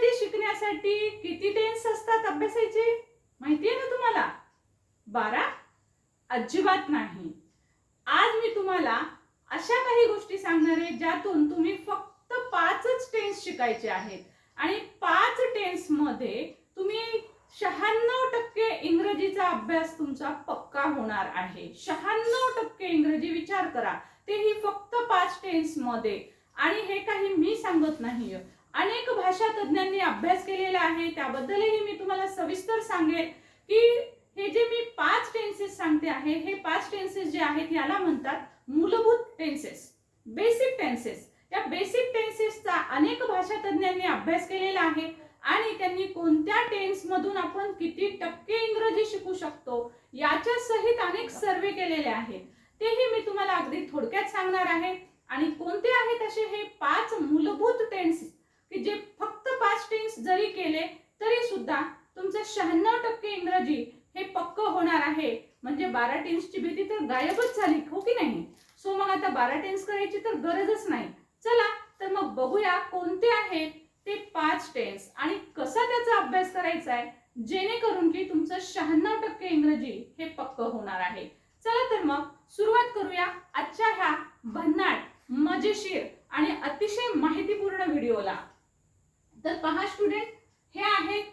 इंग्रजी शिकण्यासाठी किती टेन्स असतात अभ्यासाचे? माहिती आहे ना तुम्हाला? बारा? अजिबात नाही. आज मी तुम्हाला अशा काही गोष्टी सांगणार आहे ज्यातून तुम्ही फक्त पाचच टेन्स शिकायचे आहेत. आणि पाच टेन्समध्ये तुम्ही शहाण्णव टक्के इंग्रजीचा अभ्यास तुमचा पक्का होणार आहे. शहाण्णव टक्के इंग्रजी विचार करा. तेही फक्त पाच टेन्समध्ये. आणि हे काही मी सांगत नाहीये. अनेक भाषा तज्ज्ञांनी अभ्यास केलेला आहे. त्याबद्दलही मी तुम्हाला सविस्तर सांगेल की हे जे मी पाच टेन्सेस सांगते आहे हे पाच टेन्सेस जे आहेत याला म्हणतात मूलभूत टेन्सेस बेसिक टेन्सेस या बेसिक टेन्सेसचा अनेक भाषा तज्ज्ञांनी अभ्यास केलेला आहे आणि त्यांनी कोणत्या टेन्स मधून आपण किती टक्के इंग्रजी शिकू शकतो याच्या सहित अनेक सर्वे केलेले आहेत. तेही मी तुम्हाला अगदी थोडक्यात सांगणार आहे. आणि कोणते आहेत असे हे पाच मूलभूत टेन्स की जे फक्त पाच टेन्स जरी केले तरी सुद्धा तुमचं शहाण्णव टक्के इंग्रजी हे पक्क होणार आहे. म्हणजे बारा टेन्सची भीती तर गायबच झाली हो की नाही? सो मग आता बारा टेन्स करायची तर गरजच नाही. चला तर मग बघूया कोणते आहेत ते पाच टेन्स आणि कसा त्याचा अभ्यास करायचा आहे जेणेकरून की तुमचं शहाण्णव टक्के इंग्रजी हे पक्क होणार आहे. चला तर मग सुरुवात करूया आजच्या ह्या भन्नाट मजेशीर आणि अतिशय माहितीपूर्ण व्हिडिओला तर पहा स्टुडंट हे आहेत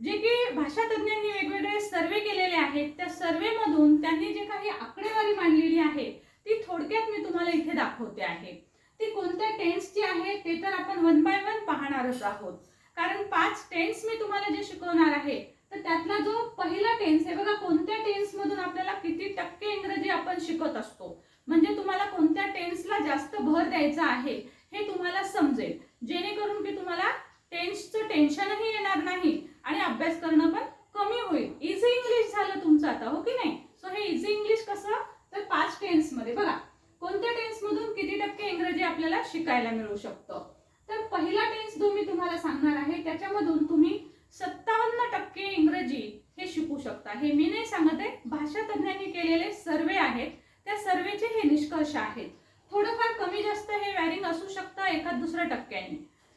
जे की भाषा तज्ज्ञांनी वेगवेगळे सर्वे केलेले आहेत. त्या सर्वेमधून त्यांनी जे काही आकडेवारी मांडलेली आहे ती थोडक्यात मी तुम्हाला इथे दाखवते आहे. ती कोणत्या टेन्सची आहे ते तर आपण वन बाय वन पाहणारच आहोत. कारण पाच टेन्स मी तुम्हाला जे शिकवणार आहे तर त्यातला जो पहिला टेन्स आहे बघा कोणत्या टेन्समधून आपल्याला किती टक्के इंग्रजी आपण शिकत असतो. म्हणजे तुम्हाला कोणत्या टेन्सला जास्त भर द्यायचा आहे हे तुम्हाला समजेल. जेणेकरून की तुम्हाला टेन्सचं टेन्शनही येणार नाही आणि अभ्यास करणं पण कमी होईल. इझी इंग्लिश झालं तुमचं आता हो की नाही? सो हे इझी इंग्लिश कसं? तर पाच टेन्समध्ये बघा कोणत्या टेन्समधून किती टक्के इंग्रजी आपल्याला शिकायला मिळू शकतं? तर पहिला टेन्स जो मी तुम्हाला सांगणार आहे त्याच्यामधून तुम्ही सत्तावन्न टक्के इंग्रजी हे शिकू शकता. हे मी नाही सांगत आहे भाषा तज्ज्ञांनी केलेले सर्वे आहेत. त्या सर्वेचे हे निष्कर्ष आहेत. थोडंफार कमी जास्त हे वॅरिंग असू शकतं एखाद दुसऱ्या टक्क्याने.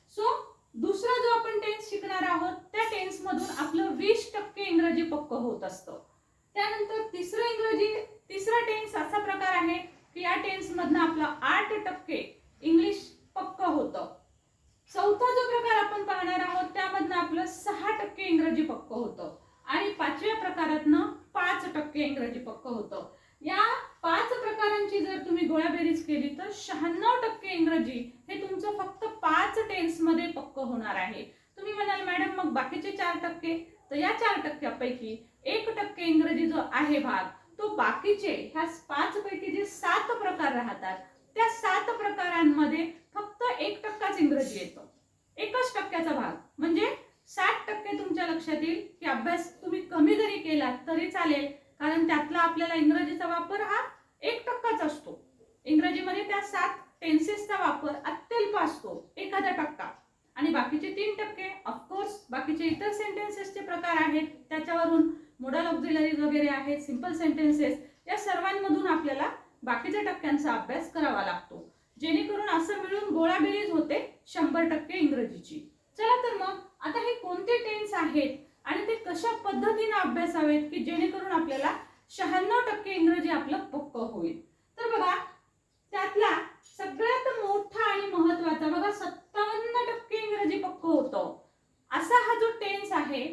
सो दुसरा जो आपण टेन्स शिकणार आहोत त्या टेन्स मधून आपलं वीस टक्के इंग्रजी पक्क होत असतं. त्यानंतर तिसरं इंग्रजी तिसरा टेन्स असा प्रकार आहे की या टेन्स मधनं आपलं आठ टक्के इंग्लिश पक्क होतं. चौथा जो प्रकार आपण पाहणार आहोत त्यामधनं आपलं सहा टक्के इंग्रजी पक्क होतं. आणि पाचव्या प्रकारातनं पाच टक्के इंग्रजी पक्क होतं. या पाच प्रकारांची जर तुम्ही गोळाबेरीज केली तर शहाण्णव टक्के इंग्रजी हे तुमचं फक्त पाच टेन्समध्ये पक्क होणार आहे. तुम्ही म्हणाल मॅडम मग बाकीचे चार टक्के? तर या चार टक्क्यापैकी एक टक्के इंग्रजी जो आहे भाग तो बाकीचे ह्या पाच पैकी जे सात प्रकार राहतात त्या सात प्रकारांमध्ये फक्त एक टक्काच इंग्रजी येतो. एकच टक्क्याचा भाग. म्हणजे साठ टक्के तुमच्या लक्षात येईल की अभ्यास तुम्ही कमी जरी केला तरी चालेल कारण त्यातला आपल्याला इंग्रजीचा वापर हा एक टक्काच असतो इंग्रजीमध्ये त्या सात टेन्सेसचा वापर अत्यल्प असतो एखादा टक्का आणि बाकीचे तीन टक्के ऑफकोर्स बाकीचे इतर सेंटेन्सेसचे प्रकार आहेत त्याच्यावरून मोडल ऑक्झिलरीज वगैरे आहेत सिंपल सेंटेन्सेस या सर्वांमधून आपल्याला बाकीच्या टक्क्यांचा अभ्यास करावा लागतो. जेणेकरून असं मिळून गोळाबेरीज होते शंभर टक्के इंग्रजीची. चला तर मग आता हे कोणते टेन्स आहेत आणि ते कशा पद्धतीने अभ्यासावेत की जेणेकरून आपल्याला शहाण्णव टक्के इंग्रजी आपलं पक्क होईल? तर बघा त्यातला सगळ्यात मोठा आणि महत्त्वाचा बघा सत्तावन्न टक्के इंग्रजी पक्क होतं. असा हा जो टेन्स आहे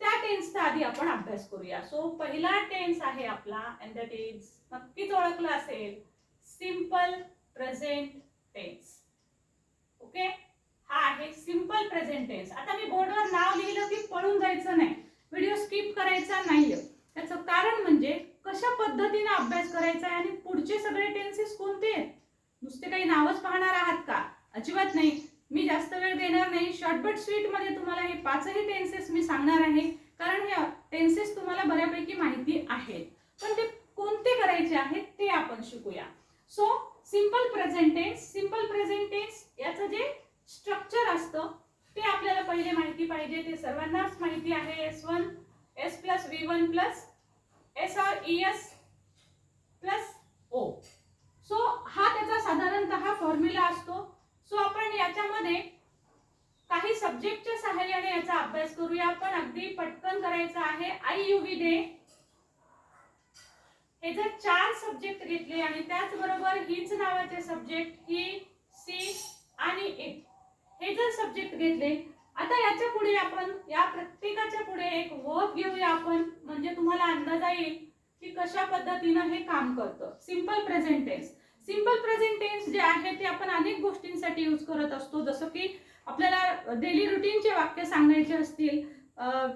त्या टेन्सचा आधी आपण अभ्यास करूया. सो पहिला टेन्स आहे आपला अँड दॅट इज नक्कीच ओळखला असेल सिंपल प्रेझेंट टेन्स ओके हा आहे सिंपल प्रेझेंट टेन्स आता मी बोर्डवर नाव लिहिलं की पळून जायचं नाही. व्हिडिओ स्किप करायचा नाहीये. त्याचं कारण म्हणजे कशा पद्धतीने अभ्यास करायचा आहे आणि पुढचे सगळे टेन्सेस कोणते? आहेत नुसते काही नावच पाहणार आहात का? अजिबात नाही. मी जास्त वेळ देणार नाही. शॉर्ट बट तुम्हाला हे पाचही टेन्सेस मी सांगणार आहे. कारण हे टेन्सेस तुम्हाला बऱ्यापैकी माहिती आहेत. पण ते कोणते करायचे आहेत ते आपण शिकूया. So simple present tense simple present tense याचं जे स्ट्रक्चर असतं ते आपल्याला पहिले माहिती पाहिजे. ते सर्वांनाच माहिती आहे. S one S plus V one plus S or E S plus O so हा त्याचा साधारणतः फॉर्म्युला असतो. सो आपण याच्यामध्ये काही सब्जेक्टच्या सहाय्याने याचा अभ्यास करूया. आपण अगदी पटकन करायचा आहे. I you we they. हे जर चार सब्जेक्ट घेतले आणि त्याचबरोबर हीच नावाचे सब्जेक्ट ही सी आणि ए. हे जर सब्जेक्ट घेतले आता याच्यापुढे आपण या प्रत्येकाच्या पुढे एक वर्क घेऊया आपण. म्हणजे तुम्हाला अंदाज येईल की कशा पद्धतीनं हे काम करतं. Simple present simple present tense जे आहे ते आपण अनेक गोष्टींसाठी यूज करत असतो. जसं की आपल्याला डेली रुटीनचे वाक्य सांगायचे असतील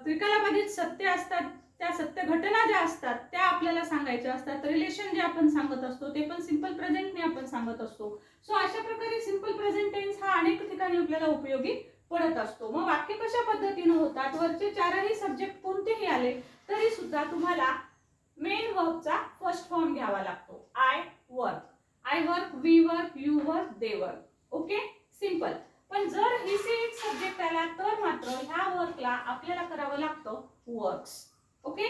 त्रिकालाबाधित सत्य असतात त्या सत्य घटना ज्या असतात त्या आपल्याला सांगायच्या असतात. रिलेशन जे आपण सांगत असतो ते पण सिंपल प्रेझेंटने आपण सांगत असतो. सो अशा प्रकारे सिंपल प्रेझेंट टेन्स हा अनेक ठिकाणी आपल्याला उपयोगी पडत असतो. मग वाक्य कशा पद्धतीनं होतात? वरचे चारही सब्जेक्ट कोणतेही आले तरी सुद्धा तुम्हाला मेन वर्कचा फर्स्ट फॉर्म घ्यावा लागतो. I work I work we work you work they work okay simple पण जर ही एक सब्जेक्ट आला तर मात्र ह्या वर्कला आपल्याला करावं लागतं works okay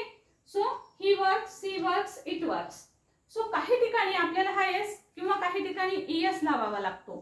so he work she works it works so काही ठिकाणी आपल्याला हा एस किंवा काही ठिकाणी ई एस लावावा लागतो.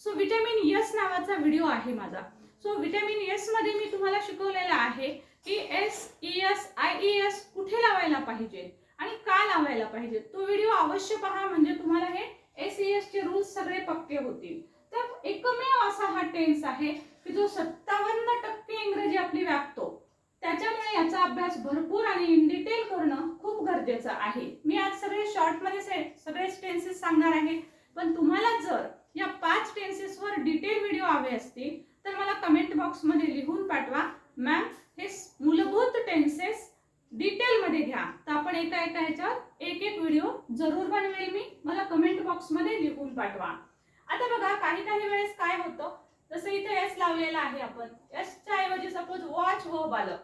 सो विटॅमिन एस नावाचा व्हिडिओ आहे माझा. सो विटॅमिन एसमध्ये मी तुम्हाला शिकवलेला आहे की S E S I E S कुठे लावायला पाहिजे आणि का लावायला पाहिजे. तो व्हिडिओ अवश्य पहा म्हणजे तुम्हाला हे एस ई चे रूल्स सगळे पक्के होतील. तर एकमेव असा हा टेन्स आहे की जो सत्तावन्न टक्के इंग्रजी आपली व्यापतो. त्याच्यामुळे याचा अभ्यास भरपूर आणि इन डिटेल करणं खूप गरजेचं आहे. मी आज सगळे शॉर्टमध्ये सगळे टेन्सेस सांगणार आहे. पण तुम्हाला जर या पाच टेन्सेसवर डिटेल व्हिडिओ हवे असतील तर मला कमेंट बॉक्समध्ये लिहून पाठवा. मॅम हे मूलभूत टेन्सेस डिटेल मध्ये घ्या. तर आपण एका एका ह्याच्यावर एक एक व्हिडिओ जरूर बनवेल मी. मला कमेंट बॉक्समध्ये लिहून पाठवा. आता बघा काही काही वेळेस काय होतं? जसं इथे एस लावलेला आहे आपण. एसच्या ऐवजी सपोज वॉच वर्ब आलं.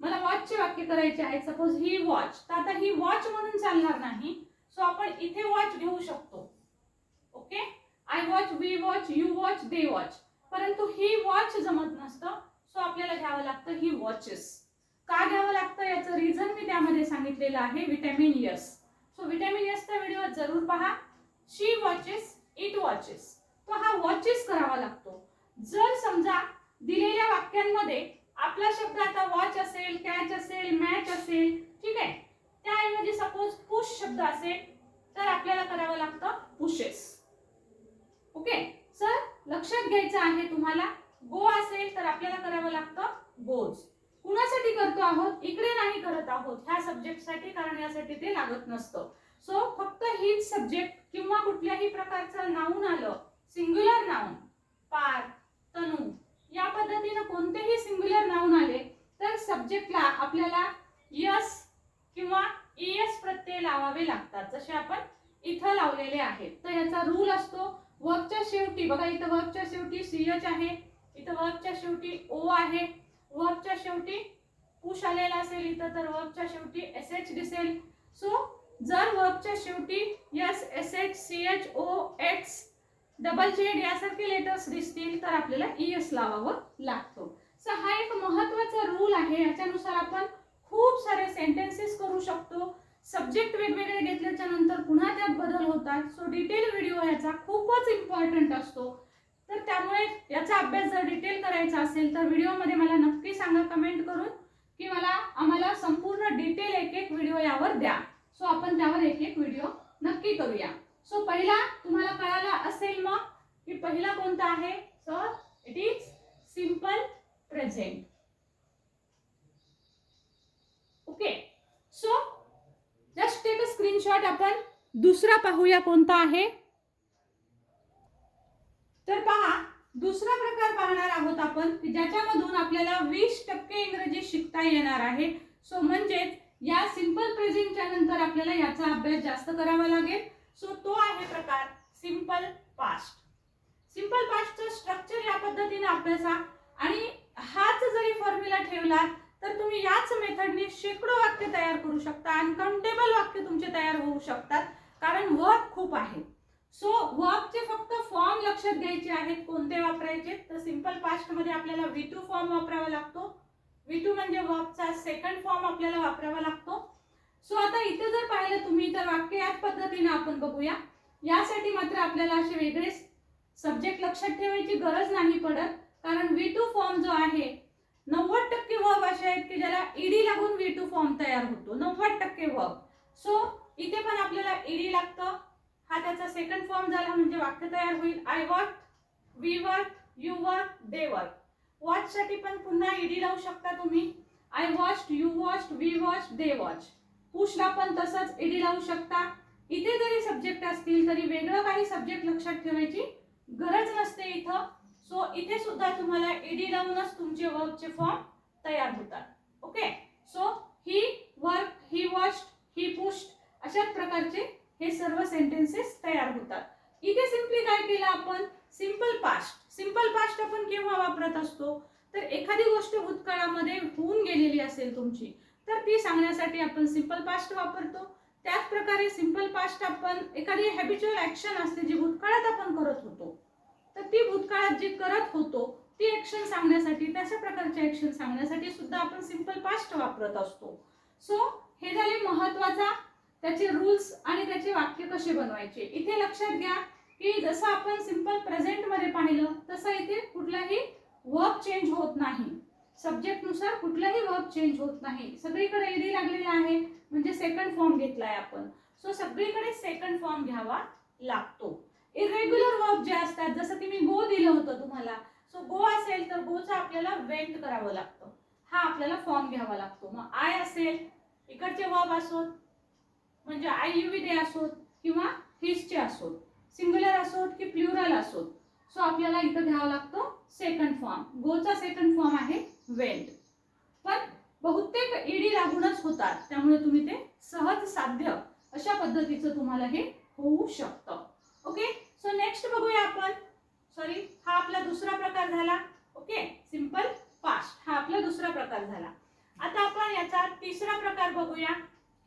मला वॉचचे वाक्य करायचे आहे सपोज ही वॉच तर आता ही वॉच म्हणून चालणार नाही. सो आपण इथे वॉच घेऊ शकतो. Okay I watch we watch you watch they watch परंतु ही वॉच जमत नसतं. सो आपल्याला घ्यावं लागतं ही वॉचेस का घ्यावं लागतं? याचं रिझन मी त्यामध्ये सांगितलेलं आहे विटॅमिन यस सो विटॅमिन यसचा व्हिडिओ जरूर पहा. शी वॉचेस इट वॉचेस तो हा वॉचेस करावा लागतो. जर समजा दिलेल्या वाक्यांमध्ये आपला शब्द आता वॉच असेल कॅच असेल मॅच असेल ठीक आहे? त्याऐवजी सपोज पुश शब्द असेल तर आपल्याला करावं लागतं पुशेस ओके सर लक्षात घ्यायचं आहे तुम्हाला? गो असेल तर आपल्याला करावं लागतं गोज कुणासाठी करतो आहोत? इकडे नाही करत आहोत. ह्या सब्जेक्टसाठी कारण यासाठी ते लागत नसतं. सो फक्त हीच सब्जेक्ट किंवा कुठल्याही प्रकारचं नाऊन आलं सिंग्युलर नाऊन पार तनू या पद्धतीनं कोणतेही सिंग्युलर नाऊन आले तर सब्जेक्टला आपल्याला यस किंवा एस प्रत्यय लावावे लागतात. जसे आपण इथं लावलेले आहेत तर याचा रूल असतो वर्कच्या शेवटी बघा इथं वर्कच्या शेवटी सी एच आहे इथं वर्कच्या शेवटी ओ आहे वर्कच्या शेवटी पुश आलेला असेल इथं तर वर्कच्या शेवटी एस एच दिसेल. सो जर वर्कच्या शेवटी S S H C H O X double Z यासारखे लेटर्स दिसतील तर आपल्याला ई एस लावावं लागतो. सो हा एक महत्त्वाचा रूल आहे. याच्यानुसार आपण खूप सारे सेंटेन्सेस करू शकतो. सब्जेक्ट वेगवेगळे घेतल्याच्या नंतर पुन्हा त्यात बदल होतात. सो डिटेल व्हिडिओ याचा खूपच इम्पॉर्टंट असतो. तर त्यामुळे याचा अभ्यास जर डिटेल करायचा असेल तर व्हिडिओमध्ये मला नक्की सांगा कमेंट करून की मला आम्हाला संपूर्ण डिटेल एक एक व्हिडिओ यावर द्या. सो आपण त्यावर एक एक व्हिडिओ नक्की करूया. सो पहिला तुम्हाला कळाला असेल मग की पहिला कोणता आहे? Sir it is simple present okay so just take a screenshot आपण. दुसरा पाहूया कोणता आहे? तर पहा दुसरा प्रकार पाहणार आहोत आपण की ज्याच्यामधून आपल्याला वीस टक्के इंग्रजी शिकता येणार आहे. सो म्हणजेच या सिंपल प्रेझेंटच्या नंतर आपल्याला याचा अभ्यास जास्त करावा लागेल. सो तो आहे प्रकार सिंपल पास्ट सिंपल पास्टचं स्ट्रक्चर या पद्धतीने अभ्यासा. आणि हाच जरी फॉर्म्युला ठेवला तर तुम्ही याच मेथडने शेकडो वाक्य तयार करू शकता. अनकाउंटेबल वाक्य तुमचे तयार होऊ शकतात. कारण वर्क खूप आहे. सो वर्कचे फक्त फॉर्म लक्षात घ्यायचे आहेत कोणते वापरायचे? तर सिंपल पास्टमध्ये आपल्याला व्ही टू फॉर्म वापरावा लागतो. व्ही टू म्हणजे वर्कचा सेकंड फॉर्म आपल्याला वापरावा लागतो. सो आता इथे जर पाहिलं तुम्ही तर वाक्य याच पद्धतीने आपण बघूया. यासाठी मात्र आपल्याला असे वेगळे सब्जेक्ट लक्षात ठेवायची गरज नाही पडत. कारण व्ही टू फॉर्म जो आहे नव्वद टक्के वर्ब असे आहेत की ज्याला ईडी लागून व्ही टू फॉर्म तयार होतो. नव्वद टक्के वर्ब सो इथे पण आपल्याला ईडी लागतं. हा त्याचा सेकंड फॉर्म झाला म्हणजे वाक्य तयार होईल. I work we work you work they work वॉचसाठी पण पुन्हा ईडी लावू शकता तुम्ही. I watch you watch we watch they watch पुशला पण तसंच ईडी लावू शकता. इथे जरी सब्जेक्ट असतील तरी वेगळं काही सब्जेक्ट लक्षात ठेवायची गरज नसते इथं. सो इथे सुद्धा तुम्हाला ईडी लावूनच तुमचे वर्कचे फॉर्म तयार होतात. Okay so he work he watch he pushed अशाच प्रकारचे हे सर्व सेंटेन्सेस तयार होतात. इथे सिम्पली काय केलं आपण? सिंपल पास्ट सिंपल पास्ट आपण केव्हा वापरत असतो? तर एखादी गोष्ट भूतकाळामध्ये होऊन गेलेली असेल तुमची तर ती सांगण्यासाठी आपण सिंपल पास्ट वापरतो. त्याचप्रकारे सिंपल पास्ट आपण एखादी हॅबिच्युअल ऍक्शन असते जी भूतकाळात आपण करत होतो. तर ती भूतकाळात जी करत होतो ती ऍक्शन सांगण्यासाठी तशा प्रकारचे ऍक्शन सांगण्यासाठी सुद्धा आपण सिंपल पास्ट वापरत असतो. सो हे झाले महत्त्वाचा त्याचे रूल्स आणि त्याचे वाक्य कसे बनवायचे? इथे लक्षात घ्या की जसं आपण सिंपल प्रेझेंटमध्ये पाहिलं तसं इथे कुठलाही वर्क चेंज होत नाही. सब्जेक्टनुसार कुठलंही कुठलाही वर्क चेंज होत नाही. सगळीकडे ईडी लागलेली आहे म्हणजे सेकंड फॉर्म घेतलाय आपण. सो सगळीकडे सेकंड फॉर्म घ्यावा लागतो. इरेग्युलर वर्क जे असतात जसं की मी गो दिलं होतं तुम्हाला सो गो असेल तर गोचं आपल्याला वेंट करावं लागतं. हा आपल्याला फॉर्म घ्यावा लागतो. मग आय असेल इकडचे वर्ब असोत म्हणजे आय यू डे असोत किंवा हिसचे असोत सिंग्युलर असोत की प्लुरल असोत. सो आपल्याला इथं घ्यावा लागतो सेकंड फॉर्म गोचा सेकंड फॉर्म आहे वेंट पण बहुतेक ईडी लागूनच होतात त्यामुळे तुम्ही ते सहज साध्य अशा पद्धतीचं तुम्हाला हे होऊ शकतं. ओके सो नेक्स्ट बघूया आपण. सॉरी हा आपला दुसरा प्रकार झाला. ओके सिंपल पास्ट हा आपला दुसरा प्रकार झाला. आता आपण याचा तिसरा प्रकार बघूया.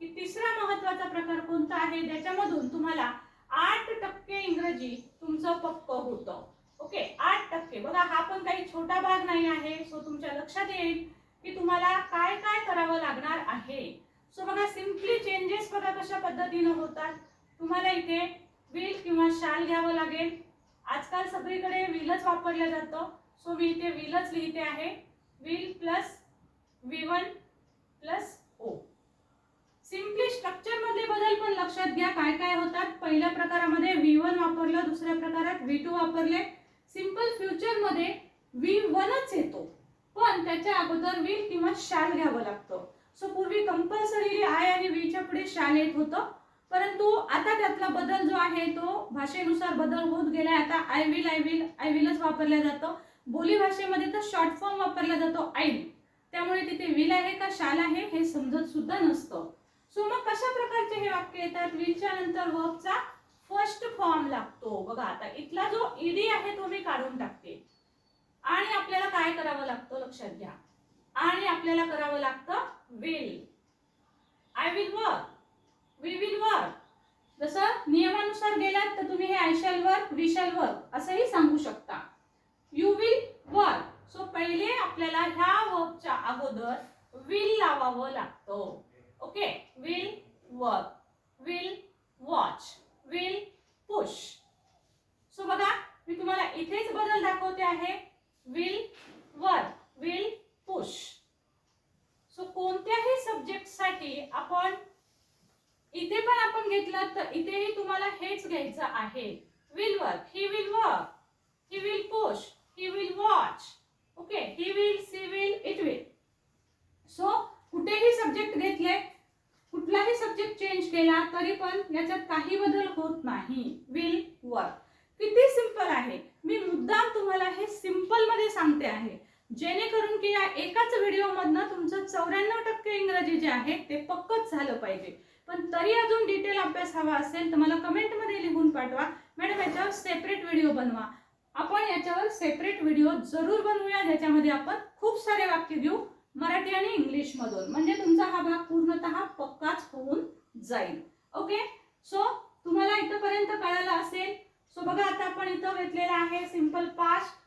की तिसरा महत्त्वाचा प्रकार कोणता आहे? ज्याच्यामधून तुम्हाला आठ टक्के इंग्रजी तुमचं पक्क होतं. ओके? आठ टक्के. बघा हा पण काही छोटा भाग नाही आहे. सो तुमच्या लक्षात येईल की तुम्हाला काय काय करावं लागणार आहे. सो बघा सिम्पली चेंजेस बघा कशा पद्धतीनं होतात. तुम्हाला इथे विल किंवा शाल घ्यावं लागेल. आजकाल सगळीकडे विलच वापरलं जातं. सो मी इथे विलच लिहिते आहे. Will plus V one plus O simply structure मधले बदल पण लक्षात घ्या. काय काय होतात? पहिल्या प्रकारामध्ये व्ही वन वापरलं दुसऱ्या प्रकारात व्ही टू वापरले. सिंपल फ्युचरमध्ये व्ही वनच येतो. पण त्याच्या अगोदर विल किंवा शाल घ्यावं लागतं. सो पूर्वी कंपल्सरी आय आणि व्हीच्या पुढे शाल येत होतं. परंतु आता त्यातला बदल जो आहे तो भाषेनुसार बदल होत गेलाय. आता I will I will I विलच वापरलं जातं. बोली भाषेमध्ये तर शॉर्ट फॉर्म वापरला जातो आय त्यामुळे तिथे विल आहे का शाल आहे हे समजत सुद्धा नसतं. सो मग कशा प्रकारचे हे वाक्य येतात? विलच्या नंतर वर्कचा फर्स्ट फॉर्म लागतो. बघा आता इथला जो ईडी आहे तो मी काढून टाकते. आणि आपल्याला काय करावं लागतं? लक्षात घ्या. आणि आपल्याला करावं लागतं will I will work we will work जसं नियमानुसार गेलात तर तुम्ही हे I shall work we shall work असंही सांगू शकता. यू विल वर्क सो पहिले आपल्याला ह्या वर्कच्या अगोदर विल लावावं लागतं. Okay will work will watch will push so बघा मी तुम्हाला इथेच बदल दाखवते आहे. Will work will push so कोणत्याही सब्जेक्टसाठी आपण इथे पण आपण घेतलं तर इथेही तुम्हाला हेच घ्यायचं आहे. Will work he will work he will push he will watch okay he will she will it will so कुठेही सब्जेक्ट घेतले कुठलाही सब्जेक्ट चेंज केला तरी पण याच्यात काही बदल होत नाही. विल वर्क किती सिंपल आहे. मी मुद्दाम तुम्हाला हे सिम्पलमध्ये सांगते आहे. जेणेकरून की या एकाच व्हिडिओमधनं तुमचं चौऱ्याण्णव टक्के इंग्रजी जे आहे ते पक्कच झालं पाहिजे. पण तरी अजून डिटेल अभ्यास हवा असेल तर मला कमेंटमध्ये लिहून पाठवा. मॅडम याच्यावर सेपरेट व्हिडिओ बनवा. आपण याच्यावर सेपरेट व्हिडिओ जरूर बनवूया ज्याच्यामध्ये आपण खूप सारे वाक्य घेऊ. मराठी आणि इंग्लिश मधून म्हणजे तुमचा हा भाग पूर्णतः पक्काच होऊन जाईल. ओके सो तुम्हाला इथपर्यंत कळालं असेल. सो बघा आता आपण इथं घेतलेलं आहे सिंपल पास्ट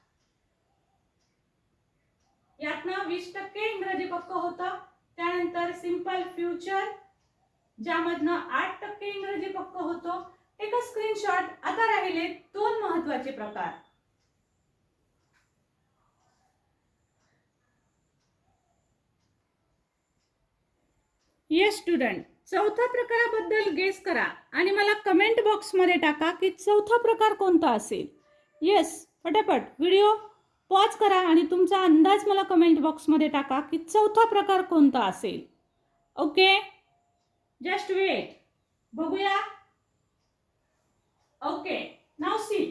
यातनं वीस टक्के इंग्रजी पक्क होतं. त्यानंतर सिंपल फ्युचर ज्यामधनं आठ टक्के इंग्रजी पक्क होतो. एक स्क्रीनशॉट आता राहिले दोन महत्त्वाचे प्रकार. येस स्टुडंट चौथ्या प्रकाराबद्दल गेस करा आणि मला कमेंट बॉक्समध्ये टाका की चौथा प्रकार कोणता असेल. येस फटाफट. व्हिडिओ पॉज करा आणि तुमचा अंदाज मला कमेंट बॉक्समध्ये टाका की चौथा प्रकार कोणता असेल. ओके जस्ट वेट बघूया. ओके नाव सी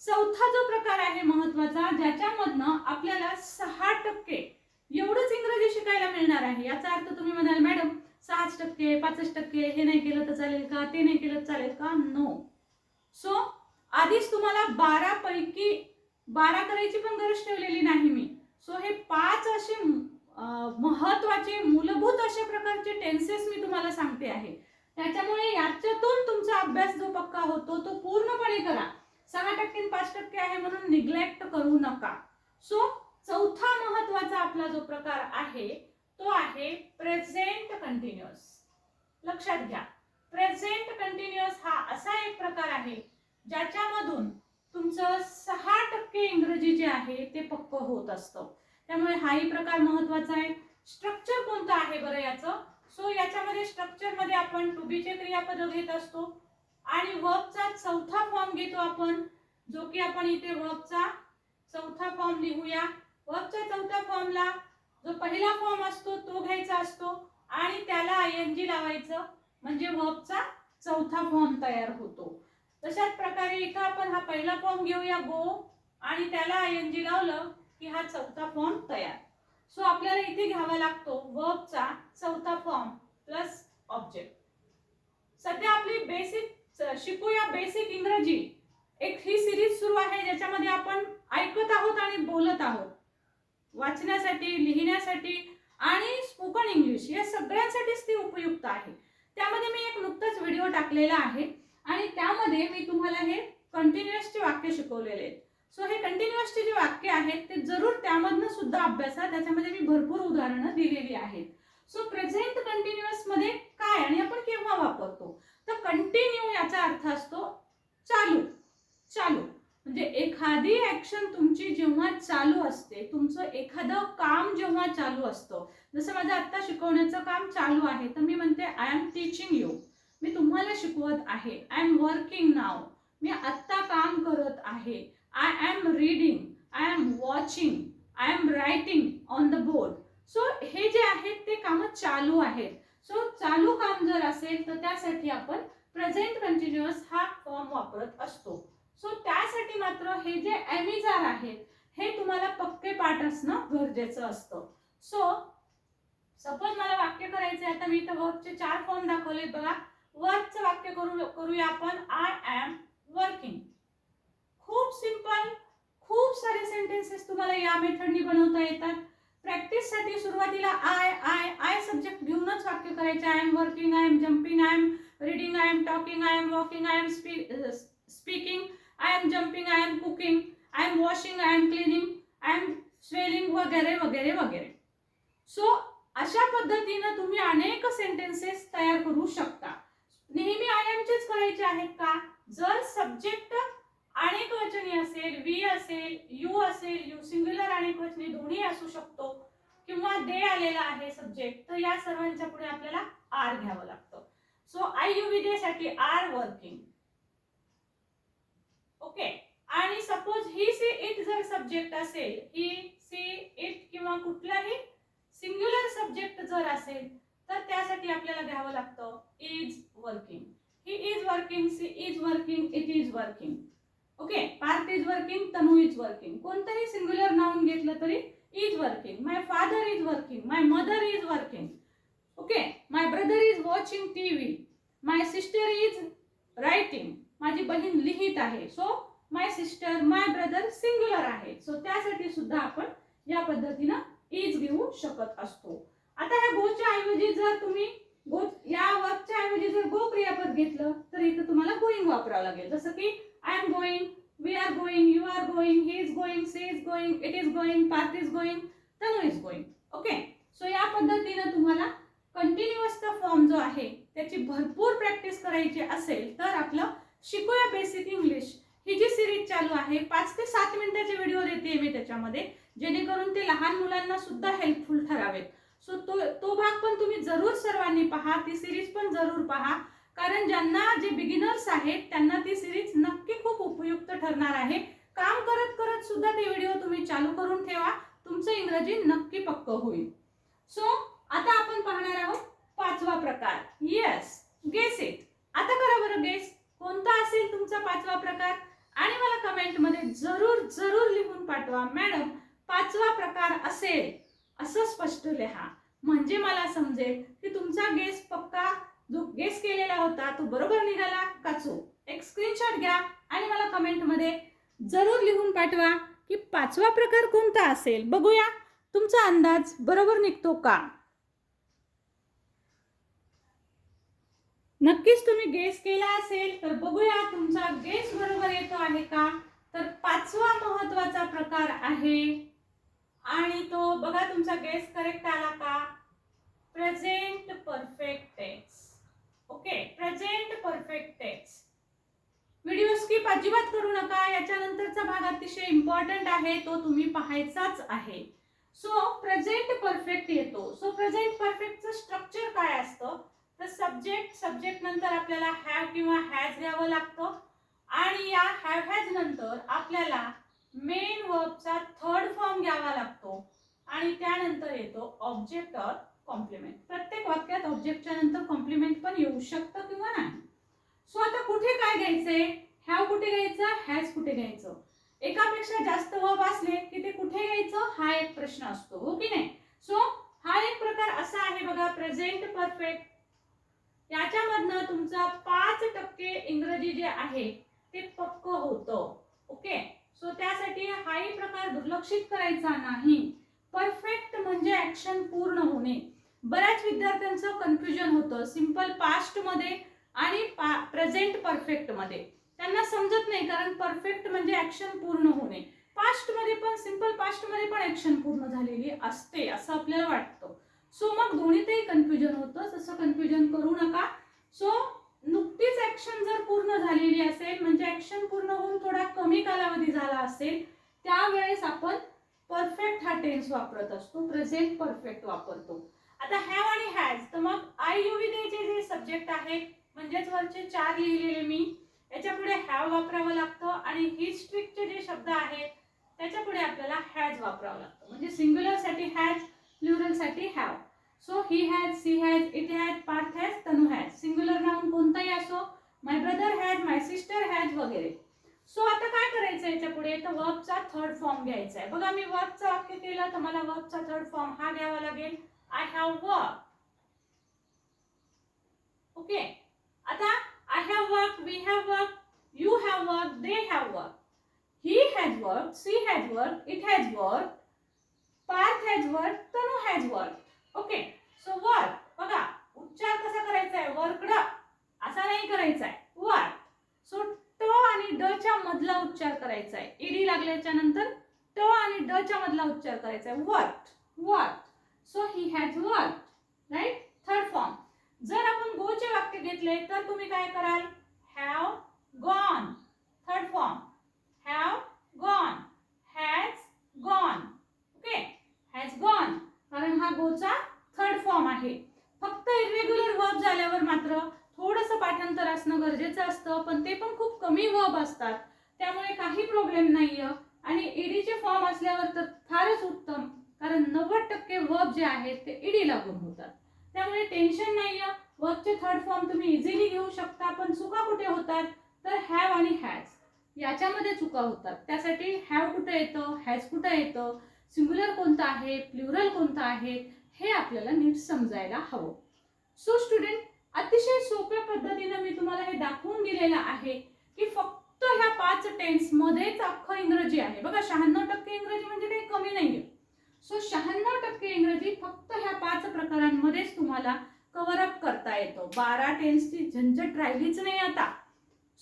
चौथा जो प्रकार आहे महत्त्वाचा ज्याच्यामधनं आपल्याला सहा टक्के एवढंच इंग्रजी शिकायला मिळणार आहे. याचा अर्थ तुम्ही म्हणाल मॅडम सहाच टक्के पाचच टक्के हे नाही केलं तर चालेल का? ते नाही केलं तर चालेल का? नो सो आधीच तुम्हाला बारा पैकी बारा करायची पण गरज ठेवलेली नाही मी. सो हे पाच असे महत्त्वाचे मूलभूत अशा प्रकारचे टेन्सेस मी तुम्हाला सांगते आहे. त्याच्यामुळे याच्यातून तुमचा अभ्यास जो पक्का होतो तो पूर्णपणे करा. सहा टक्के पाच टक्के आहे म्हणून निग्लेक्ट करू नका. सो चौथा महत्त्वाचा आपला जो प्रकार आहे तो आहे प्रेझेंट कंटिन्युअस लक्षात घ्या. प्रेझेंट कंटिन्युअस हा असा एक प्रकार आहे ज्याच्यामधून तुमचं सहा टक्के इंग्रजी जे आहे ते पक्क होत असतं. त्यामुळे हाही प्रकार महत्त्वाचा आहे. स्ट्रक्चर कोणतं आहे बरं याचं? सो याच्यामध्ये स्ट्रक्चरमध्ये आपण टू बीचे क्रियापद घेत असतो. आणि वर्बचा चौथा फॉर्म घेतो आपण जो की आपण इथे वर्बचा चौथा फॉर्म लिहूया. वर्बच्या चौथ्या फॉर्मला जो पहिला फॉर्म असतो तो घ्यायचा असतो आणि त्याला आय एन जी लावायचं. म्हणजे वर्बचा चौथा फॉर्म तयार होतो. तशाच प्रकारे इथं आपण हा पहिला फॉर्म घेऊया गो. आणि त्याला आय एन जी लावलं की हा चौथा फॉर्म तयार. सो आपल्याला इथे घ्यावा लागतो वर्बचा चौथा फॉर्म प्लस ऑब्जेक्ट सध्या आपली बेसिक शिकूया बेसिक इंग्रजी. एक ही सिरीज सुरू आहे ज्याच्यामध्ये आपण ऐकत आहोत आणि बोलत आहोत. वाचण्यासाठी लिहिण्यासाठी आणि स्पोकन इंग्लिश या सगळ्यांसाठीच ती उपयुक्त आहे. त्यामध्ये मी एक नुकताच व्हिडिओ टाकलेला आहे आणि त्यामध्ये मी तुम्हाला हे कंटिन्युअसचे वाक्य शिकवलेले आहेत. सो हे कंटिन्युअसचे जे वाक्य आहेत ते जरूर त्यामधनं सुद्धा अभ्यासा त्याच्यामध्ये मी भरपूर उदाहरणं दिलेली आहेत. सो प्रेझेंट कंटिन्युअसमध्ये काय आणि आपण केव्हा वापरतो? तर कंटिन्यू याचा अर्थ असतो चालू. चालू. म्हणजे एखादी ऍक्शन तुमची जेव्हा चालू असते तुमचं एखादं काम जेव्हा चालू असतं जसं माझं आत्ता शिकवण्याचं काम चालू आहे तर मी म्हणते आय एम टीचिंग यू मी तुम्हाला शिकवत आहे आय एम वर्किंग नाव मी आत्ता काम करत आहे I am reading I am watching I am writing on the board so हे जे आहेत ते कामं चालू आहेत. सो चालू काम जर असेल तर त्यासाठी आपण प्रेझेंट कंटिन्युअस हा फॉर्म वापरत असतो. सो त्यासाठी मात्र हे जे एमिजार आहेत हे तुम्हाला पक्के पाठ असणं गरजेचं असतं. सो सपोज मला वाक्य करायचे आता मी इथं वर्कचे चार फॉर्म दाखवले बघा. वर्कचं वाक्य करू करूया आपण. आय एम वर्किंग खूप सिंपल खूप सारे सेंटेन्सेस तुम्हाला या मेथडनी बनवता येतात. प्रॅक्टिससाठी सुरुवातीला आय आय आय सब्जेक्ट घेऊनच वाक्य करायचे. I am working I am jumping I am reading I am talking I am walking I am स्पी speaking I am jumping I am cooking I am washing I am cleaning I am swelling वगैरे वगैरे वगैरे. So अशा पद्धतीनं तुम्ही अनेक sentences तयार करू शकता. नेहमी आय एमचेच करायचे आहेत का? जर सब्जेक्ट अनेक वचनी असेल वी असेल यू असेल यू सिंग्युलर अनेक वचनी दोन्ही असू शकतो किंवा दे आलेला आहे सब्जेक्ट तर या सर्वांच्या पुढे आपल्याला आर घ्यावं लागतं. सो आय यू विदे साठी आर वर्किंग ओके. आणि सपोज ही सी इट जर सब्जेक्ट असेल ही सी इट किंवा कुठलाही सिंग्युलर सब्जेक्ट जर असेल तर त्यासाठी आपल्याला घ्यावं लागतं is working he is working she is working it is working okay. Parth is working Tanu is working कोणतंही सिंग्युलर नाऊन घेतलं तरी is working my father is working my mother is working okay. My brother is watching T V my sister is writing माझी बहीण लिहित आहे. So my sister my brother singular आहे. So त्यासाठी सुद्धा आपण या पद्धतीनं इज घेऊ शकत असतो. आता ह्या गोच्या ऐवजी जर तुम्ही गो या वर्कच्या ऐवजी जर गो क्रियापद घेतलं तर इथं तुम्हाला गोईंग वापरावं लागेल. जसं की I am going we are going you are going he is going she is going it is going Parth is going Tanu is going okay so या पद्धतीनं तुम्हाला कंटिन्युअसचा फॉर्म जो आहे त्याची भरपूर प्रॅक्टिस करायची असेल तर आपलं शिकूया बेसिक इंग्लिश ही जी सिरीज चालू आहे पाच ते सात मिनिटाचे व्हिडिओ देते मी त्याच्यामध्ये जेणेकरून ते लहान मुलांना सुद्धा हेल्पफुल ठरावेत. सो तो तो भाग पण तुम्ही जरूर सर्वांनी पहा ती सिरीज पण जरूर पहा. कारण ज्यांना जे बिगिनर्स आहेत त्यांना ती सिरीज नक्की खूप उपयुक्त ठरणार आहे. काम करत करत सुद्धा ते व्हिडिओ तुम्ही चालू करून ठेवा. तुमचं इंग्रजी नक्की पक्क होईल. सो आता आपण पाहणार आहोत पाचवा प्रकार. येस गेस इट आता करा बरं गेस कोणता असेल तुमचा पाचवा प्रकार? आणि मला कमेंटमध्ये जरूर जरूर लिहून पाठवा. मॅडम पाचवा प्रकार असेल असं स्पष्ट लिहा. म्हणजे मला समजेल की तुमचा गेस पक्का जो गेस केलेला होता तो बरोबर निघाला का चूक? एक स्क्रीनशॉट घ्या आणि मला कमेंटमध्ये जरूर लिहून पाठवा की पाचवा प्रकार कोणता असेल? बघूया. तुमचा अंदाज बरोबर निघतो का? नक्कीच तुम्ही गेस केला असेल तर बघूया तुमचा गेस बरोबर येतो आहे का? तर पाचवा महत्त्वाचा प्रकार आहे आणि तो बघा तुमचा गेस करेक्ट आला का? Present perfect tense okay present perfect tense video skip अजिबात करू नका याच्यानंतरचा भाग अतिशय इम्पॉर्टंट आहे तो तुम्ही पाहायचाच आहे. सो प्रेझेंट परफेक्ट येतो. सो प्रेझेंट परफेक्टचं स्ट्रक्चर काय असतं? तर सब्जेक्ट सब्जेक्ट नंतर आपल्याला हॅव किंवा हॅज घ्यावं लागतं. आणि या हॅव हॅज नंतर आपल्याला मेन वर्बचा थर्ड फॉर्म घ्यावा लागतो. आणि त्यानंतर येतो ऑब्जेक्ट ऑर कॉम्प्लिमेंट प्रत्येक वाक्यात ऑब्जेक्टच्या नंतर कॉम्प्लिमेंट पण येऊ शकतं किंवा नाही? सो आता कुठे काय घ्यायचंय? हॅव कुठे घ्यायचं? हॅज कुठे घ्यायचं? एकापेक्षा जास्त वर्ब असले की ते कुठे घ्यायचं? हा एक प्रश्न असतो हो की नाही? सो हा एक प्रकार असा आहे बघा प्रेझेंट परफेक्ट याच्यामधनं तुमचा पाच टक्के इंग्रजी जे आहे ते पक्क होतं. ओके? सो त्यासाठी हाही प्रकार दुर्लक्षित करायचा नाही. परफेक्ट म्हणजे ऍक्शन पूर्ण होणे. बऱ्याच विद्यार्थ्यांचं कन्फ्युजन होतं. सिंपल पास्टमध्ये आणि पा प्रेझेंट परफेक्टमध्ये त्यांना समजत नाही कारण परफेक्ट म्हणजे ऍक्शन पूर्ण होणे. पास्टमध्ये पण सिंपल पास्टमध्ये पण ऍक्शन पूर्ण झालेली असते असं आपल्याला वाटतं. सो मग दोन्हीतही कन्फ्युजन होतं. तसं कन्फ्युजन करू नका. सो नुकतीच ऍक्शन जर पूर्ण झालेली असेल म्हणजे ऍक्शन पूर्ण होऊन थोडा कमी कालावधी झाला असेल त्यावेळेस आपण परफेक्ट हा टेन्स वापरत असतो. प्रेझेंट परफेक्ट वापरतो. आता हॅव आणि हॅज तर मग आय यू विदेचे जे सब्जेक्ट आहेत म्हणजेच वरचे चार लिहिलेले मी याच्यापुढे हॅव वापरावं लागतं आणि हिस्ट्रिकचे जे शब्द आहेत त्याच्या पुढे आपल्याला हॅज वापरावं लागतं. म्हणजे सिंग्युलरसाठी has प्लुरलसाठी have so he has she has it has Parth has Tanu has singular noun कोणताही असो my brother has my sister has वगैरे. सो आता काय करायचं याच्यापुढे? तर वर्बचा थर्ड फॉर्म घ्यायचा आहे. बघा मी वर्कचा वाक्य केलं तर मला वर्बचा थर्ड फॉर्म हा घ्यावा लागेल. आय हॅव वर्क ओके आता I have work we have work you have work they have work he has work she has work it has work Parth has work Tanu has work okay so work बघा उच्चार कसा करायचा आहे worked. असा नाही करायचा आहे work so ट आणि ड च्या मधला उच्चार करायचा आहे ईडी लागल्याच्या नंतर ट आणि ड च्या मधला उच्चार करायचा आहे work work so he has work right third form जर आपण गोचे वाक्य घेतले तर तुम्ही काय कराल? Have gone third form have gone has gone has gone कारण हा गोचा थर्ड फॉर्म आहे. फक्त इरेग्युलर वर्ब झाल्यावर मात्र थोडंसं पाठांतर असणं गरजेचं असतं पण ते पण खूप कमी वर्ब असतात. त्यामुळे काही प्रॉब्लेम नाहीये. आणि ईडीचे फॉर्म असल्यावर तर फारच उत्तम कारण नव्वद टक्के वर्ब जे आहेत ते ईडी लागून होतात. त्यामुळे टेन्शन नाही आहे वर्बचे थर्ड फॉर्म तुम्ही इझिली घेऊ शकता पण चुका कुठे होतात? तर हॅव आणि हॅज याच्यामध्ये चुका होतात. त्यासाठी हॅव कुठं येतं? हॅज कुठं येतं? सिंग्युलर कोणतं आहे प्लुरल कोणतं आहे हे आपल्याला नीट समजायला हवं. सो स्टुडंट अतिशय सोप्या पद्धतीनं मी तुम्हाला हे दाखवून दिलेलं आहे की फक्त ह्या पाच टेन्समध्येच अख्खं इंग्रजी आहे. बघा शहाण्णव टक्के इंग्रजी म्हणजे काही कमी नाही आहे सो शहाण्णव टक्के इंग्रजी फक्त ह्या पाच प्रकारांमध्येच तुम्हाला कव्हरअप करता येतो. बारा टेन्सची झंझट राहिलीच नाही आता.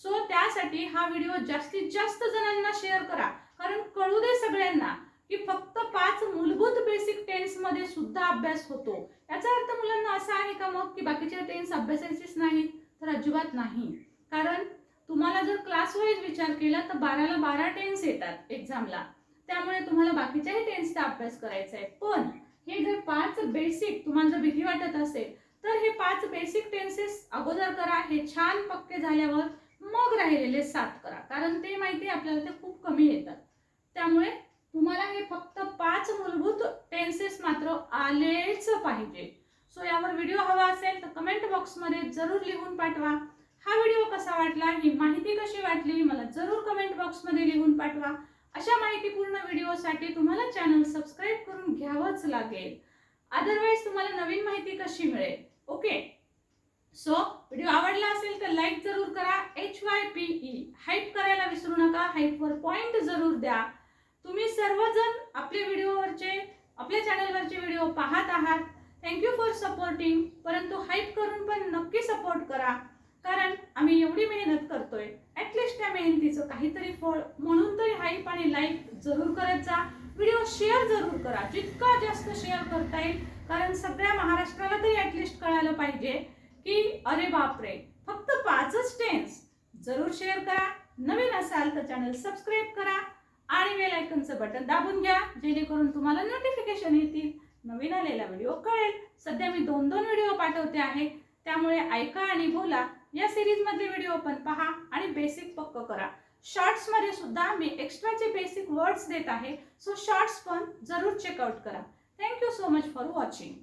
सो त्यासाठी हा व्हिडिओ जास्तीत जास्त जणांना शेअर करा. कारण कळू दे सगळ्यांना की फक्त पाच मूलभूत बेसिक टेन्समध्ये सुद्धा अभ्यास होतो. याचा अर्थ मुलांना असा आहे का मग की बाकीचे टेन्स अभ्यासायचेच नाहीत? तर अजिबात नाही. कारण तुम्हाला जर क्लास वाईज विचार केला तर बाराला बारा टेन्स येतात एक्झामला त्यामुळे तुम्हाला बाकीच्याही टेन्सचा अभ्यास करायचा आहे. पण हे जर पाच बेसिक तुम्हाला जर भीती वाटत असेल तर हे पाच बेसिक टेन्सेस अगोदर करा. हे छान पक्के झाल्यावर मग राहिलेले सात करा. कारण ते माहिती आहे आपल्याला ते खूप कमी येतात. त्यामुळे तुम्हाला हे फक्त पाच मूलभूत टेन्सेस मात्र आलेच पाहिजे. सो यावर व्हिडिओ हवा असेल तर कमेंट बॉक्समध्ये जरूर लिहून पाठवा. हा व्हिडिओ कसा वाटला ही माहिती कशी वाटली मला जरूर कमेंट बॉक्समध्ये लिहून पाठवा. अशा माहितीपूर्ण व्हिडिओसाठी तुम्हाला चॅनल सबस्क्राईब करून घ्यावंच लागेल. अदरवाईज तुम्हाला नवीन माहिती कशी मिळेल? ओके सो व्हिडिओ आवडला असेल तर लाईक जरूर करा. H Y P E hype करायला विसरू नका. हाईपवर पॉईंट जरूर द्या. तुम्ही सर्वजण आपले व्हिडिओवरचे आपल्या चॅनलवरचे व्हिडिओ पाहत आहात. थँक्यू फॉर सपोर्टिंग परंतु हाईप करून पण नक्की सपोर्ट करा. कारण आम्ही एवढी मेहनत करतोय. ॲटलिस्ट त्या मेहनतीचं काहीतरी फळ. म्हणून तरी हाईप आणि लाईक जरूर करत जा. व्हिडिओ शेअर जरूर करा. जितका जास्त शेअर करता येईल. कारण सगळ्या महाराष्ट्राला तरी ॲटलिस्ट कळालं पाहिजे की अरे बापरे फक्त पाचच टेन्स जरूर शेअर करा. नवीन असाल तर चॅनल सबस्क्राईब करा. आणि बेल आयकनचं बटन दाबून घ्या जेणेकरून तुम्हाला नोटिफिकेशन येतील. नवीन आलेला व्हिडिओ कळेल. सध्या मी दोन दोन व्हिडिओ पाठवते आहे. त्यामुळे ऐका आणि बोला. या सिरीजमधले व्हिडिओ पण पहा आणि बेसिक पक्क करा. शॉर्ट्समध्ये सुद्धा मी एक्स्ट्राचे बेसिक वर्ड्स देत आहे सो शॉर्ट्स पण जरूर चेकआउट करा. Thank you so much for watching